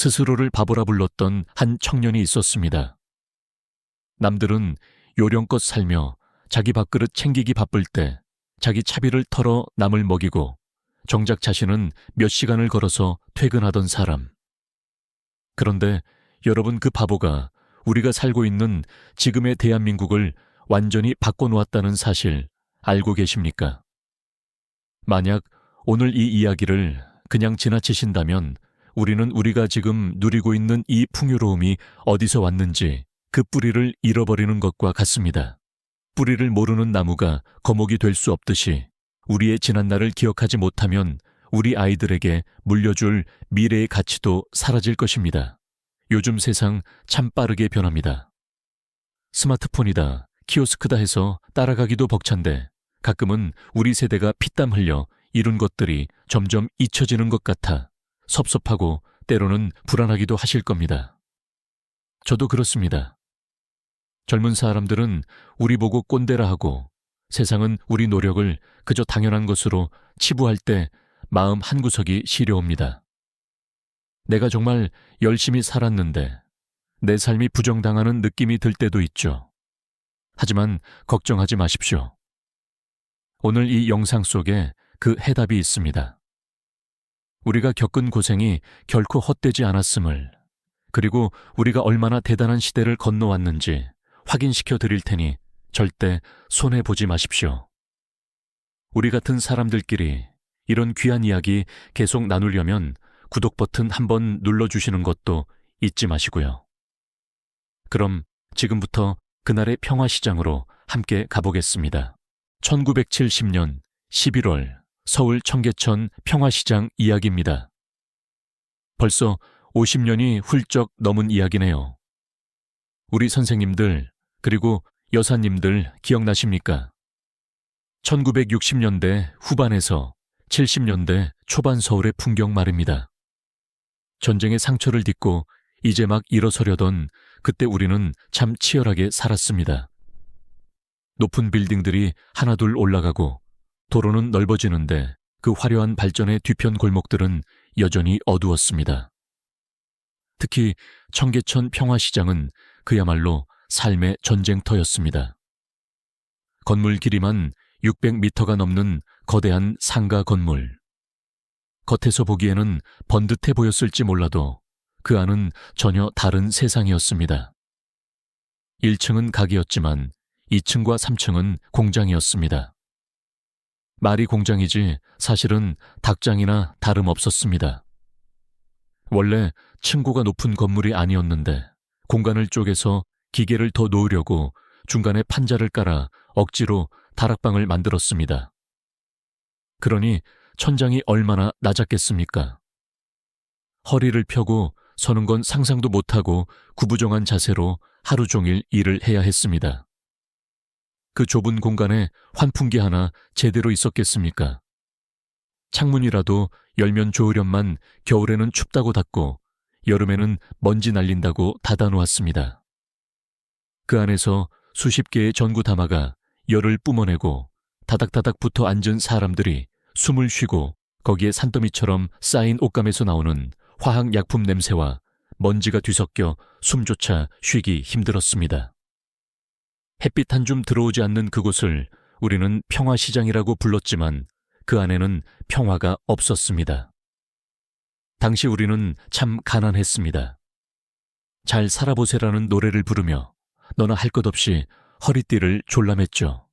스스로를 바보라 불렀던 한 청년이 있었습니다. 남들은 요령껏 살며 자기 밥그릇 챙기기 바쁠 때 자기 차비를 털어 남을 먹이고 정작 자신은 몇 시간을 걸어서 퇴근하던 사람. 그런데 여러분 그 바보가 우리가 살고 있는 지금의 대한민국을 완전히 바꿔놓았다는 사실 알고 계십니까? 만약 오늘 이 이야기를 그냥 지나치신다면 우리는 우리가 지금 누리고 있는 이 풍요로움이 어디서 왔는지 그 뿌리를 잃어버리는 것과 같습니다. 뿌리를 모르는 나무가 거목이 될 수 없듯이 우리의 지난날을 기억하지 못하면 우리 아이들에게 물려줄 미래의 가치도 사라질 것입니다. 요즘 세상 참 빠르게 변합니다. 스마트폰이다, 키오스크다 해서 따라가기도 벅찬데 가끔은 우리 세대가 피땀 흘려 이룬 것들이 점점 잊혀지는 것 같아 섭섭하고 때로는 불안하기도 하실 겁니다. 저도 그렇습니다. 젊은 사람들은 우리 보고 꼰대라 하고 세상은 우리 노력을 그저 당연한 것으로 치부할 때 마음 한구석이 시려옵니다. 내가 정말 열심히 살았는데 내 삶이 부정당하는 느낌이 들 때도 있죠. 하지만 걱정하지 마십시오. 오늘 이 영상 속에 그 해답이 있습니다. 우리가 겪은 고생이 결코 헛되지 않았음을, 그리고 우리가 얼마나 대단한 시대를 건너왔는지 확인시켜 드릴 테니 절대 손해보지 마십시오. 우리 같은 사람들끼리 이런 귀한 이야기 계속 나누려면 구독 버튼 한번 눌러주시는 것도 잊지 마시고요. 그럼 지금부터 그날의 평화시장으로 함께 가보겠습니다. 1970년 11월 서울 청계천 평화시장 이야기입니다. 벌써 50년이 훌쩍 넘은 이야기네요. 우리 선생님들, 그리고 여사님들 기억나십니까? 1960년대 후반에서 70년대 초반 서울의 풍경 말입니다. 전쟁의 상처를 딛고 이제 막 일어서려던 그때 우리는 참 치열하게 살았습니다. 높은 빌딩들이 하나둘 올라가고 도로는 넓어지는데 그 화려한 발전의 뒤편 골목들은 여전히 어두웠습니다. 특히 청계천 평화시장은 그야말로 삶의 전쟁터였습니다. 건물 길이만 600m가 넘는 거대한 상가 건물. 겉에서 보기에는 번듯해 보였을지 몰라도 그 안은 전혀 다른 세상이었습니다. 1층은 가게였지만 2층과 3층은 공장이었습니다. 말이 공장이지 사실은 닭장이나 다름없었습니다. 원래 층고가 높은 건물이 아니었는데 공간을 쪼개서 기계를 더 놓으려고 중간에 판자를 깔아 억지로 다락방을 만들었습니다. 그러니 천장이 얼마나 낮았겠습니까? 허리를 펴고 서는 건 상상도 못하고 구부정한 자세로 하루 종일 일을 해야 했습니다. 그 좁은 공간에 환풍기 하나 제대로 있었겠습니까? 창문이라도 열면 좋으련만 겨울에는 춥다고 닫고 여름에는 먼지 날린다고 닫아놓았습니다. 그 안에서 수십 개의 전구 담화가 열을 뿜어내고 다닥다닥 붙어 앉은 사람들이 숨을 쉬고 거기에 산더미처럼 쌓인 옷감에서 나오는 화학약품 냄새와 먼지가 뒤섞여 숨조차 쉬기 힘들었습니다. 햇빛 한 줌 들어오지 않는 그곳을 우리는 평화시장이라고 불렀지만 그 안에는 평화가 없었습니다. 당시 우리는 참 가난했습니다. 잘 살아보세라는 노래를 부르며 너나 할 것 없이 허리띠를 졸라맸죠.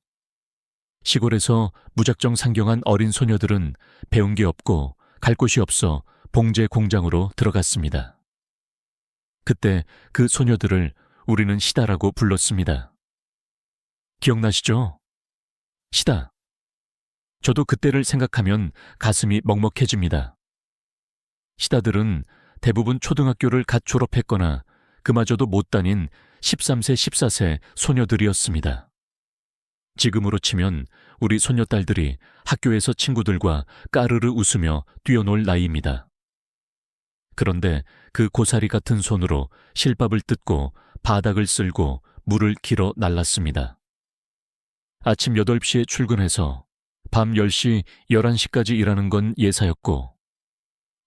시골에서 무작정 상경한 어린 소녀들은 배운 게 없고 갈 곳이 없어 봉제 공장으로 들어갔습니다. 그때 그 소녀들을 우리는 시다라고 불렀습니다. 기억나시죠? 시다. 저도 그때를 생각하면 가슴이 먹먹해집니다. 시다들은 대부분 초등학교를 갓 졸업했거나 그마저도 못 다닌 13세, 14세 소녀들이었습니다. 지금으로 치면 우리 손녀딸들이 학교에서 친구들과 까르르 웃으며 뛰어놀 나이입니다. 그런데 그 고사리 같은 손으로 실밥을 뜯고 바닥을 쓸고 물을 길어 날랐습니다. 아침 8시에 출근해서 밤 10시, 11시까지 일하는 건 예사였고,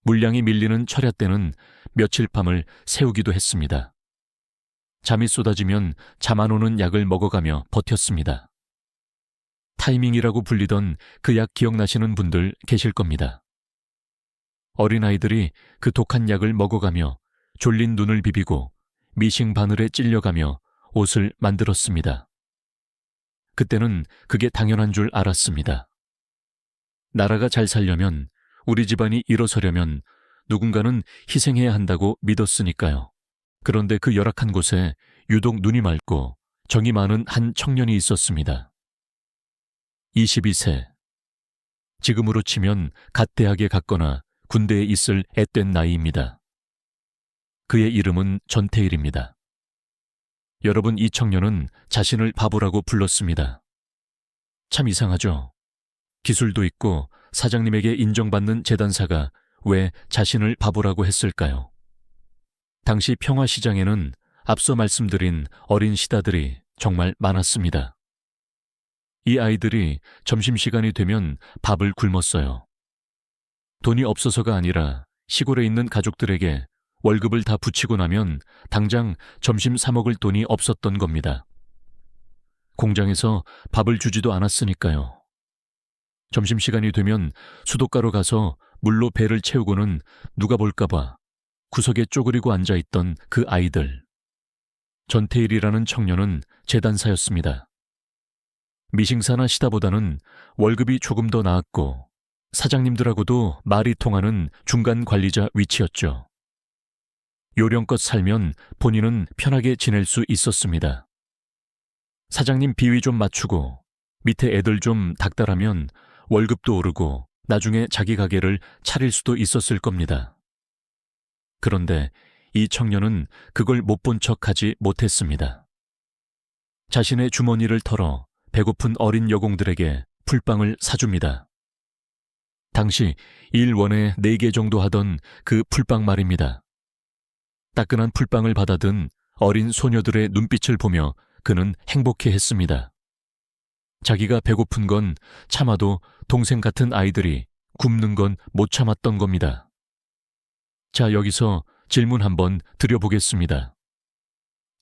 물량이 밀리는 철야 때는 며칠 밤을 새우기도 했습니다. 잠이 쏟아지면 잠 안 오는 약을 먹어가며 버텼습니다. 타이밍이라고 불리던 그 약 기억나시는 분들 계실 겁니다. 어린아이들이 그 독한 약을 먹어가며 졸린 눈을 비비고 미싱 바늘에 찔려가며 옷을 만들었습니다. 그때는 그게 당연한 줄 알았습니다. 나라가 잘 살려면 우리 집안이 일어서려면 누군가는 희생해야 한다고 믿었으니까요. 그런데 그 열악한 곳에 유독 눈이 맑고 정이 많은 한 청년이 있었습니다. 22세. 지금으로 치면 갓 대학에 갔거나 군대에 있을 앳된 나이입니다. 그의 이름은 전태일입니다. 여러분, 이 청년은 자신을 바보라고 불렀습니다. 참 이상하죠? 기술도 있고 사장님에게 인정받는 재단사가 왜 자신을 바보라고 했을까요? 당시 평화시장에는 앞서 말씀드린 어린 시다들이 정말 많았습니다. 이 아이들이 점심시간이 되면 밥을 굶었어요. 돈이 없어서가 아니라 시골에 있는 가족들에게 월급을 다 붙이고 나면 당장 점심 사 먹을 돈이 없었던 겁니다. 공장에서 밥을 주지도 않았으니까요. 점심시간이 되면 수도가로 가서 물로 배를 채우고는 누가 볼까봐 구석에 쪼그리고 앉아있던 그 아이들. 전태일이라는 청년은 재단사였습니다. 미싱사나 시다보다는 월급이 조금 더 나았고 사장님들하고도 말이 통하는 중간 관리자 위치였죠. 요령껏 살면 본인은 편하게 지낼 수 있었습니다. 사장님 비위 좀 맞추고 밑에 애들 좀 닥달하면 월급도 오르고 나중에 자기 가게를 차릴 수도 있었을 겁니다. 그런데 이 청년은 그걸 못 본 척 하지 못했습니다. 자신의 주머니를 털어 배고픈 어린 여공들에게 풀빵을 사줍니다. 당시 일원에 4개 정도 하던 그 풀빵 말입니다. 따끈한 풀빵을 받아든 어린 소녀들의 눈빛을 보며 그는 행복해 했습니다. 자기가 배고픈 건 참아도 동생 같은 아이들이 굶는 건 못 참았던 겁니다. 자, 여기서 질문 한번 드려보겠습니다.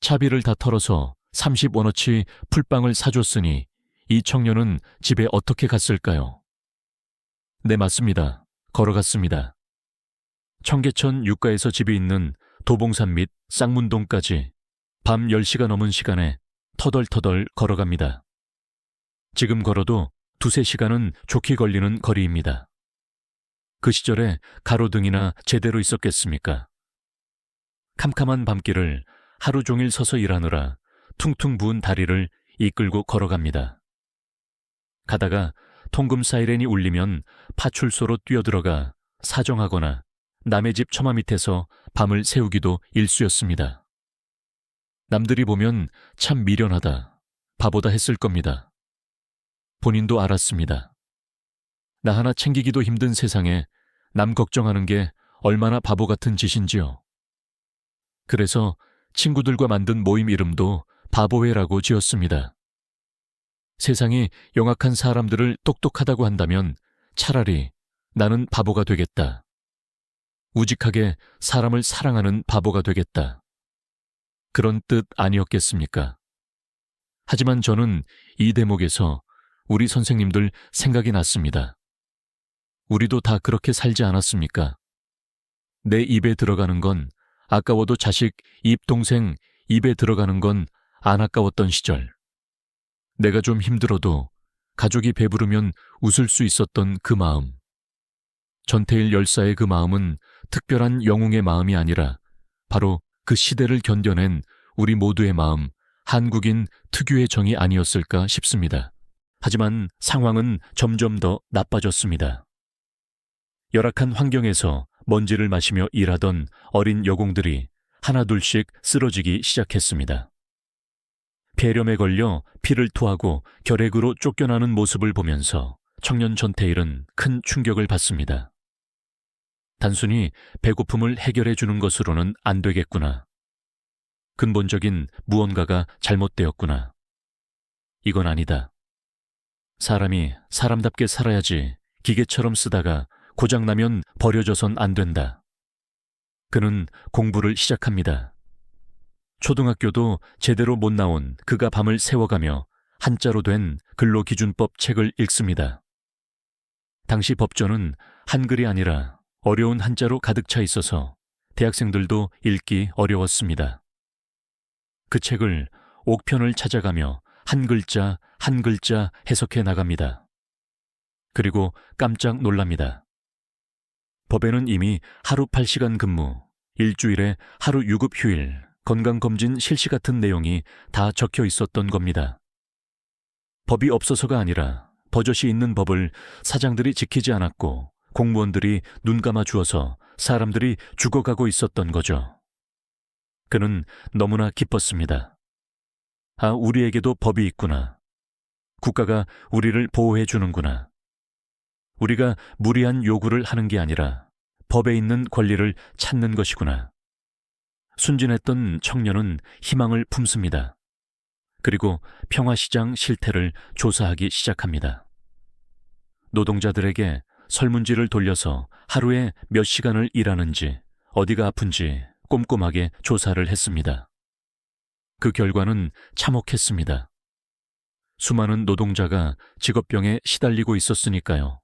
차비를 다 털어서 30원어치 풀빵을 사줬으니 이 청년은 집에 어떻게 갔을까요? 네, 맞습니다. 걸어갔습니다. 청계천 육가에서 집이 있는 도봉산 및 쌍문동까지 밤 10시가 넘은 시간에 터덜터덜 걸어갑니다. 지금 걸어도 두세 시간은 좋게 걸리는 거리입니다. 그 시절에 가로등이나 제대로 있었겠습니까? 캄캄한 밤길을 하루 종일 서서 일하느라 퉁퉁 부은 다리를 이끌고 걸어갑니다. 가다가 통금 사이렌이 울리면 파출소로 뛰어들어가 사정하거나 남의 집 처마 밑에서 밤을 새우기도 일쑤였습니다. 남들이 보면 참 미련하다, 바보다 했을 겁니다. 본인도 알았습니다. 나 하나 챙기기도 힘든 세상에 남 걱정하는 게 얼마나 바보 같은 짓인지요. 그래서 친구들과 만든 모임 이름도 바보회라고 지었습니다. 세상이 영악한 사람들을 똑똑하다고 한다면 차라리 나는 바보가 되겠다. 우직하게 사람을 사랑하는 바보가 되겠다. 그런 뜻 아니었겠습니까? 하지만 저는 이 대목에서 우리 선생님들 생각이 났습니다. 우리도 다 그렇게 살지 않았습니까? 내 입에 들어가는 건 아까워도 자식, 입 동생 입에 들어가는 건 안 아까웠던 시절. 내가 좀 힘들어도 가족이 배부르면 웃을 수 있었던 그 마음. 전태일 열사의 그 마음은 특별한 영웅의 마음이 아니라 바로 그 시대를 견뎌낸 우리 모두의 마음, 한국인 특유의 정이 아니었을까 싶습니다. 하지만 상황은 점점 더 나빠졌습니다. 열악한 환경에서 먼지를 마시며 일하던 어린 여공들이 하나둘씩 쓰러지기 시작했습니다. 폐렴에 걸려 피를 토하고 결핵으로 쫓겨나는 모습을 보면서 청년 전태일은 큰 충격을 받습니다. 단순히 배고픔을 해결해 주는 것으로는 안 되겠구나. 근본적인 무언가가 잘못되었구나. 이건 아니다. 사람이 사람답게 살아야지 기계처럼 쓰다가 고장나면 버려져선 안 된다. 그는 공부를 시작합니다. 초등학교도 제대로 못 나온 그가 밤을 새워가며 한자로 된 근로기준법 책을 읽습니다. 당시 법조는 한글이 아니라 어려운 한자로 가득 차 있어서 대학생들도 읽기 어려웠습니다. 그 책을 옥편을 찾아가며 한 글자 한 글자 해석해 나갑니다. 그리고 깜짝 놀랍니다. 법에는 이미 하루 8시간 근무, 일주일에 하루 유급 휴일, 건강검진 실시 같은 내용이 다 적혀 있었던 겁니다. 법이 없어서가 아니라 버젓이 있는 법을 사장들이 지키지 않았고 공무원들이 눈 감아 주어서 사람들이 죽어가고 있었던 거죠. 그는 너무나 기뻤습니다. 아, 우리에게도 법이 있구나. 국가가 우리를 보호해 주는구나. 우리가 무리한 요구를 하는 게 아니라 법에 있는 권리를 찾는 것이구나. 순진했던 청년은 희망을 품습니다. 그리고 평화시장 실태를 조사하기 시작합니다. 노동자들에게 설문지를 돌려서 하루에 몇 시간을 일하는지, 어디가 아픈지 꼼꼼하게 조사를 했습니다. 그 결과는 참혹했습니다. 수많은 노동자가 직업병에 시달리고 있었으니까요.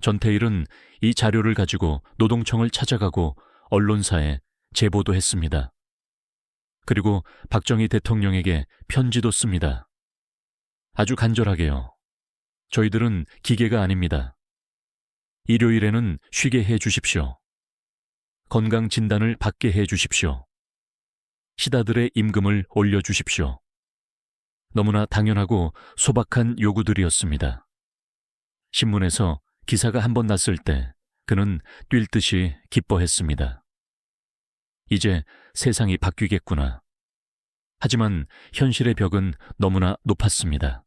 전태일은 이 자료를 가지고 노동청을 찾아가고 언론사에 제보도 했습니다. 그리고 박정희 대통령에게 편지도 씁니다. 아주 간절하게요. 저희들은 기계가 아닙니다. 일요일에는 쉬게 해 주십시오. 건강 진단을 받게 해 주십시오. 시다들의 임금을 올려 주십시오. 너무나 당연하고 소박한 요구들이었습니다. 신문에서 기사가 한 번 났을 때 그는 뛸 듯이 기뻐했습니다. 이제 세상이 바뀌겠구나. 하지만 현실의 벽은 너무나 높았습니다.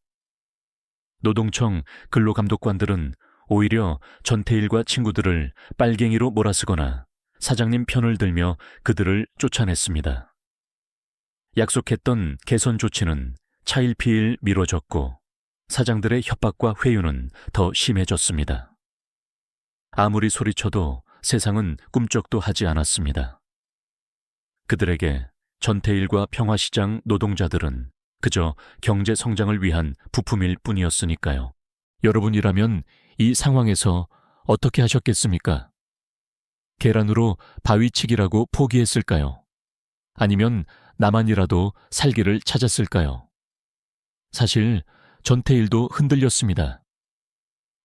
노동청 근로감독관들은 오히려 전태일과 친구들을 빨갱이로 몰아쓰거나 사장님 편을 들며 그들을 쫓아냈습니다. 약속했던 개선 조치는 차일피일 미뤄졌고 사장들의 협박과 회유는 더 심해졌습니다. 아무리 소리쳐도 세상은 꿈쩍도 하지 않았습니다. 그들에게 전태일과 평화시장 노동자들은 그저 경제 성장을 위한 부품일 뿐이었으니까요. 여러분이라면 이 상황에서 어떻게 하셨겠습니까? 계란으로 바위치기라고 포기했을까요? 아니면 나만이라도 살기를 찾았을까요? 사실 전태일도 흔들렸습니다.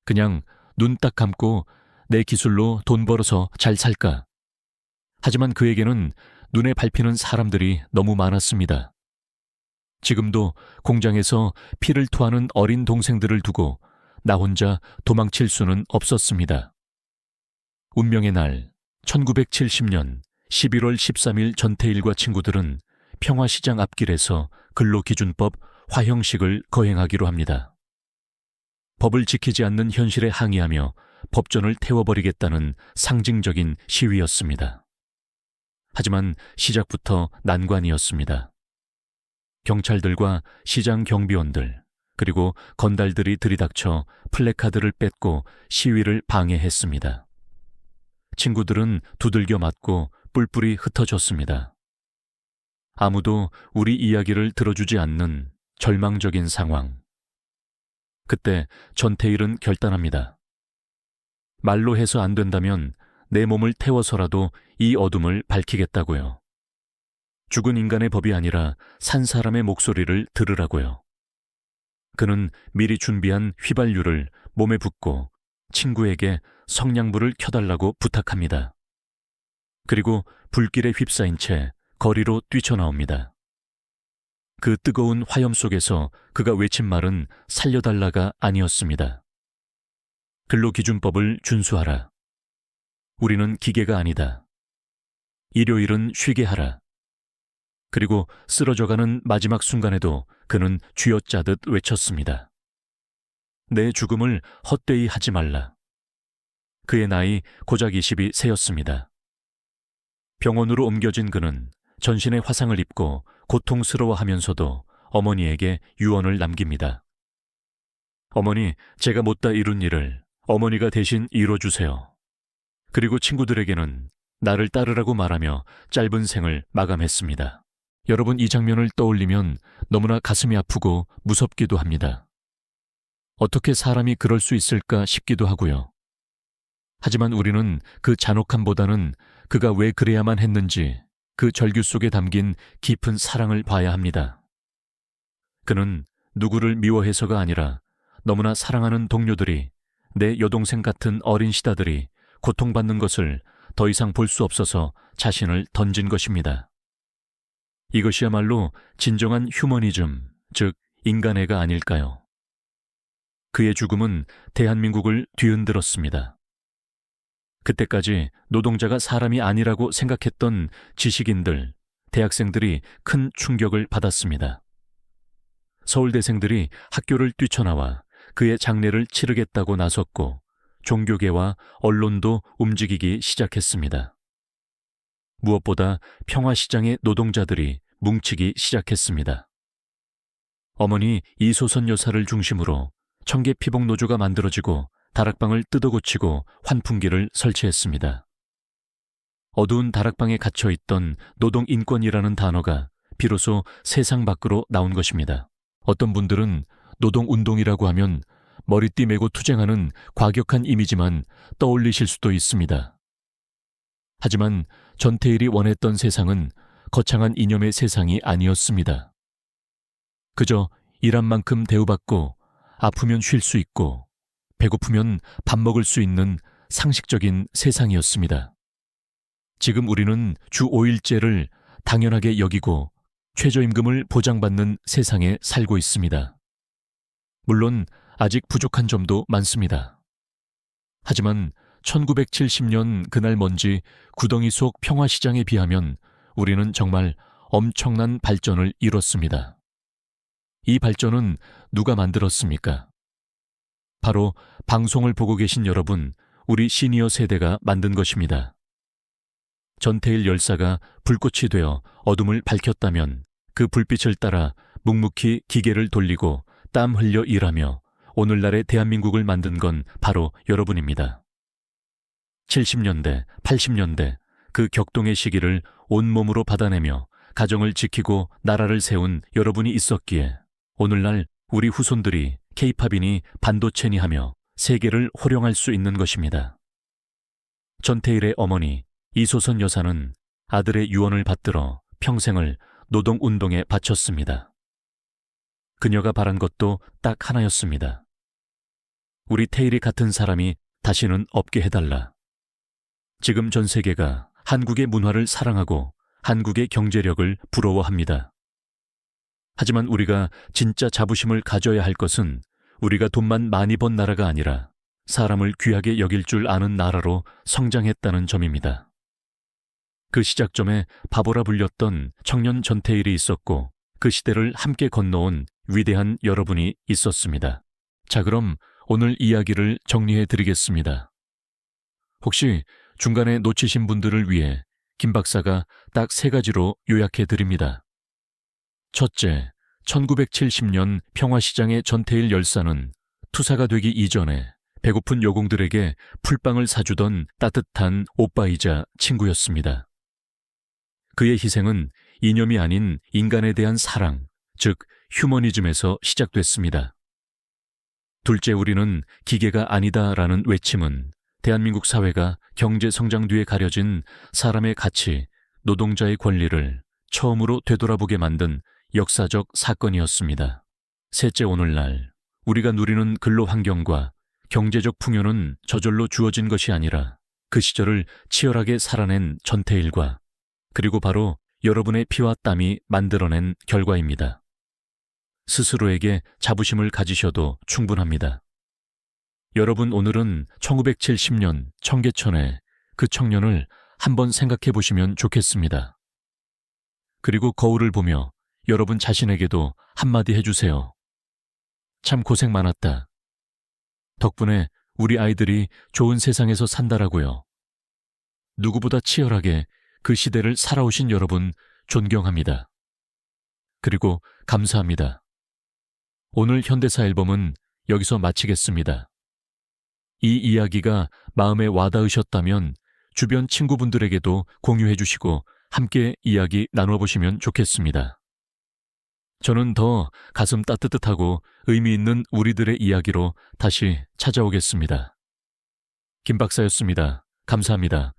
그냥 눈 딱 감고 내 기술로 돈 벌어서 잘 살까. 하지만 그에게는 눈에 밟히는 사람들이 너무 많았습니다. 지금도 공장에서 피를 토하는 어린 동생들을 두고 나 혼자 도망칠 수는 없었습니다. 운명의 날, 1970년 11월 13일 전태일과 친구들은 평화시장 앞길에서 근로기준법 화형식을 거행하기로 합니다. 법을 지키지 않는 현실에 항의하며 법전을 태워버리겠다는 상징적인 시위였습니다. 하지만 시작부터 난관이었습니다. 경찰들과 시장 경비원들, 그리고 건달들이 들이닥쳐 플래카드를 뺏고 시위를 방해했습니다. 친구들은 두들겨 맞고 뿔뿔이 흩어졌습니다. 아무도 우리 이야기를 들어주지 않는 절망적인 상황. 그때 전태일은 결단합니다. 말로 해서 안 된다면 내 몸을 태워서라도 이 어둠을 밝히겠다고요. 죽은 인간의 법이 아니라 산 사람의 목소리를 들으라고요. 그는 미리 준비한 휘발유를 몸에 붓고 친구에게 성냥불을 켜달라고 부탁합니다. 그리고 불길에 휩싸인 채 거리로 뛰쳐나옵니다. 그 뜨거운 화염 속에서 그가 외친 말은 살려달라가 아니었습니다. 근로기준법을 준수하라. 우리는 기계가 아니다. 일요일은 쉬게 하라. 그리고 쓰러져가는 마지막 순간에도 그는 쥐어짜듯 외쳤습니다. 내 죽음을 헛되이 하지 말라. 그의 나이 고작 20이 세였습니다. 병원으로 옮겨진 그는 전신에 화상을 입고 고통스러워하면서도 어머니에게 유언을 남깁니다. 어머니, 제가 못다 이룬 일을 어머니가 대신 이뤄주세요. 그리고 친구들에게는 나를 따르라고 말하며 짧은 생을 마감했습니다. 여러분 이 장면을 떠올리면 너무나 가슴이 아프고 무섭기도 합니다. 어떻게 사람이 그럴 수 있을까 싶기도 하고요. 하지만 우리는 그 잔혹함보다는 그가 왜 그래야만 했는지 그 절규 속에 담긴 깊은 사랑을 봐야 합니다. 그는 누구를 미워해서가 아니라 너무나 사랑하는 동료들이 내 여동생 같은 어린 시다들이 고통받는 것을 더 이상 볼 수 없어서 자신을 던진 것입니다. 이것이야말로 진정한 휴머니즘, 즉 인간애가 아닐까요? 그의 죽음은 대한민국을 뒤흔들었습니다. 그때까지 노동자가 사람이 아니라고 생각했던 지식인들, 대학생들이 큰 충격을 받았습니다. 서울대생들이 학교를 뛰쳐나와 그의 장례를 치르겠다고 나섰고 종교계와 언론도 움직이기 시작했습니다. 무엇보다 평화시장의 노동자들이 뭉치기 시작했습니다. 어머니 이소선 여사를 중심으로 청계 피복 노조가 만들어지고 다락방을 뜯어고치고 환풍기를 설치했습니다. 어두운 다락방에 갇혀 있던 노동 인권이라는 단어가 비로소 세상 밖으로 나온 것입니다. 어떤 분들은 노동 운동이라고 하면 머리띠 메고 투쟁하는 과격한 이미지만 떠올리실 수도 있습니다. 하지만 전태일이 원했던 세상은 거창한 이념의 세상이 아니었습니다. 그저 일한 만큼 대우받고 아프면 쉴 수 있고 배고프면 밥 먹을 수 있는 상식적인 세상이었습니다. 지금 우리는 주 5일제를 당연하게 여기고 최저임금을 보장받는 세상에 살고 있습니다. 물론 아직 부족한 점도 많습니다. 하지만 1970년 그날 먼지 구덩이 속 평화시장에 비하면 우리는 정말 엄청난 발전을 이뤘습니다. 이 발전은 누가 만들었습니까? 바로 방송을 보고 계신 여러분, 우리 시니어 세대가 만든 것입니다. 전태일 열사가 불꽃이 되어 어둠을 밝혔다면 그 불빛을 따라 묵묵히 기계를 돌리고 땀 흘려 일하며 오늘날의 대한민국을 만든 건 바로 여러분입니다. 70년대, 80년대 그 격동의 시기를 온몸으로 받아내며 가정을 지키고 나라를 세운 여러분이 있었기에 오늘날 우리 후손들이 케이팝이니 반도체니 하며 세계를 호령할 수 있는 것입니다. 전태일의 어머니 이소선 여사는 아들의 유언을 받들어 평생을 노동운동에 바쳤습니다. 그녀가 바란 것도 딱 하나였습니다. 우리 테일이 같은 사람이 다시는 없게 해달라. 지금 전 세계가 한국의 문화를 사랑하고 한국의 경제력을 부러워합니다. 하지만 우리가 진짜 자부심을 가져야 할 것은 우리가 돈만 많이 번 나라가 아니라 사람을 귀하게 여길 줄 아는 나라로 성장했다는 점입니다. 그 시작점에 바보라 불렸던 청년 전태일이 있었고 그 시대를 함께 건너온 위대한 여러분이 있었습니다. 자, 그럼 오늘 이야기를 정리해 드리겠습니다. 혹시 중간에 놓치신 분들을 위해 김 박사가 딱 세 가지로 요약해 드립니다. 첫째, 1970년 평화시장의 전태일 열사는 투사가 되기 이전에 배고픈 여공들에게 풀빵을 사주던 따뜻한 오빠이자 친구였습니다. 그의 희생은 이념이 아닌 인간에 대한 사랑, 즉 휴머니즘에서 시작됐습니다. 둘째 우리는 기계가 아니다라는 외침은 대한민국 사회가 경제 성장 뒤에 가려진 사람의 가치, 노동자의 권리를 처음으로 되돌아보게 만든 역사적 사건이었습니다. 셋째 오늘날 우리가 누리는 근로 환경과 경제적 풍요는 저절로 주어진 것이 아니라 그 시절을 치열하게 살아낸 전태일과 그리고 바로 여러분의 피와 땀이 만들어낸 결과입니다. 스스로에게 자부심을 가지셔도 충분합니다. 여러분 오늘은 1970년 청계천에 그 청년을 한번 생각해 보시면 좋겠습니다. 그리고 거울을 보며 여러분 자신에게도 한마디 해주세요. 참 고생 많았다. 덕분에 우리 아이들이 좋은 세상에서 산다라고요. 누구보다 치열하게 그 시대를 살아오신 여러분 존경합니다. 그리고 감사합니다. 오늘 현대사 앨범은 여기서 마치겠습니다. 이 이야기가 마음에 와닿으셨다면 주변 친구분들에게도 공유해 주시고 함께 이야기 나눠보시면 좋겠습니다. 저는 더 가슴 따뜻하고 의미 있는 우리들의 이야기로 다시 찾아오겠습니다. 김 박사였습니다. 감사합니다.